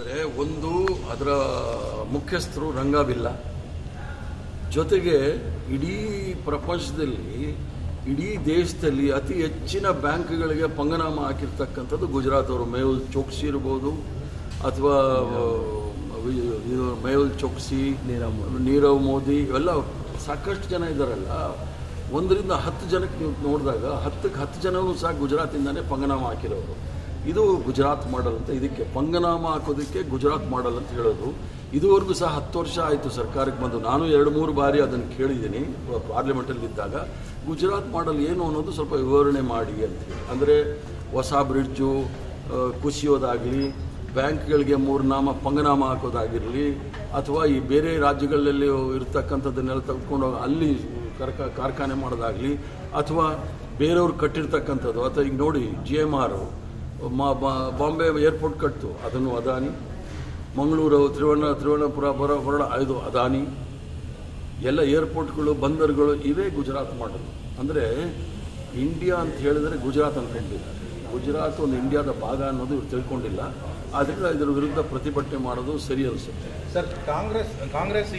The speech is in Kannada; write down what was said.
ಅಂದರೆ ಒಂದು ಅದರ ಮುಖ್ಯಸ್ಥರು ರಂಗವಿಲ್ಲ. ಜೊತೆಗೆ ಇಡೀ ಪ್ರಪಂಚದಲ್ಲಿ ಇಡೀ ದೇಶದಲ್ಲಿ ಅತಿ ಹೆಚ್ಚಿನ ಬ್ಯಾಂಕ್ಗಳಿಗೆ ಪಂಗನಾಮ ಹಾಕಿರ್ತಕ್ಕಂಥದ್ದು ಗುಜರಾತ್ ಅವರು. ಮೇಹುಲ್ ಚೌಕ್ಸಿ ಇರ್ಬೋದು ಅಥವಾ ಇದು ಮೇಹುಲ್ ಚೋಕ್ಸಿ ನೀರವ್ ಮೋದಿ. ನೀರವ್ ಮೋದಿ ಇವೆಲ್ಲ ಸಾಕಷ್ಟು ಜನ ಇದ್ದಾರಲ್ಲ. ಒಂದರಿಂದ ಹತ್ತು ಜನಕ್ಕೆ ನೀವು ನೋಡಿದಾಗ ಹತ್ತಕ್ಕೆ ಹತ್ತು ಜನವೂ ಸಹ ಗುಜರಾತಿಂದಾನೇ ಪಂಗನಾಮ ಹಾಕಿರೋರು. ಇದು ಗುಜರಾತ್ ಮಾಡಲ್ ಅಂತ ಇದಕ್ಕೆ ಪಂಗನಾಮ ಹಾಕೋದಕ್ಕೆ ಗುಜರಾತ್ ಮಾಡಲ್ ಅಂತ ಹೇಳೋದು. ಇದುವರೆಗೂ ಸಹ ಹತ್ತು ವರ್ಷ ಆಯಿತು ಸರ್ಕಾರಕ್ಕೆ ಬಂದು. ನಾನು ಎರಡು ಮೂರು ಬಾರಿ ಅದನ್ನು ಕೇಳಿದ್ದೀನಿ, ಪಾರ್ಲಿಮೆಂಟಲ್ಲಿ ಇದ್ದಾಗ. ಗುಜರಾತ್ ಮಾಡಲ್ ಏನು ಅನ್ನೋದು ಸ್ವಲ್ಪ ವಿವರಣೆ ಮಾಡಿ ಅಂತ ಅಂದರೆ ಹೊಸ ಬ್ರಿಡ್ಜು ಕುಸಿಯೋದಾಗಲಿ, ಬ್ಯಾಂಕ್ಗಳಿಗೆ ಮೂರು ನಾಮ, ಪಂಗನಾಮ ಹಾಕೋದಾಗಿರಲಿ, ಅಥವಾ ಈ ಬೇರೆ ರಾಜ್ಯಗಳಲ್ಲಿ ಇರ್ತಕ್ಕಂಥದ್ದನ್ನೆಲ್ಲ ತೆಗೆದುಕೊಂಡು ಅಲ್ಲಿ ಕರ್ಕ, ಕಾರ್ಖಾನೆ ಮಾಡೋದಾಗಲಿ, ಅಥವಾ ಬೇರೆಯವ್ರು ಕಟ್ಟಿರ್ತಕ್ಕಂಥದ್ದು. ಅಥವಾ ಈಗ ನೋಡಿ ಜಿ ಎಂ ಆರು ಬಾಂಬೆ ಏರ್ಪೋರ್ಟ್ ಕಟ್ತು. ಅದನ್ನು ಅದಾನಿ. ಮಂಗಳೂರು, ತ್ರಿವರ್ಣ, ತ್ರಿವರ್ಣಪುರ, ಬರ, ಹೊರಡ ಇದು ಅದಾನಿ. ಎಲ್ಲ ಏರ್ಪೋರ್ಟ್ಗಳು, ಬಂದರುಗಳು ಇವೇ ಗುಜರಾತ್ ಮಾಡೋದು. ಅಂದರೆ ಇಂಡಿಯಾ ಅಂತ ಹೇಳಿದರೆ ಗುಜರಾತ್ ಅಂದ್ಕೊಂಡಿದ್ದಾರೆ ಗುಜರಾತ್ ಒಂದು ಇಂಡಿಯಾದ ಭಾಗ ಅನ್ನೋದು ಇವ್ರು ತಿಳ್ಕೊಂಡಿಲ್ಲ. ಆದ್ದರಿಂದ ಇದರ ವಿರುದ್ಧ ಪ್ರತಿಭಟನೆ ಮಾಡೋದು ಸರಿ ಅನಿಸುತ್ತೆ. ಸರ್, ಕಾಂಗ್ರೆಸ್ ಕಾಂಗ್ರೆಸ್ ಈಗ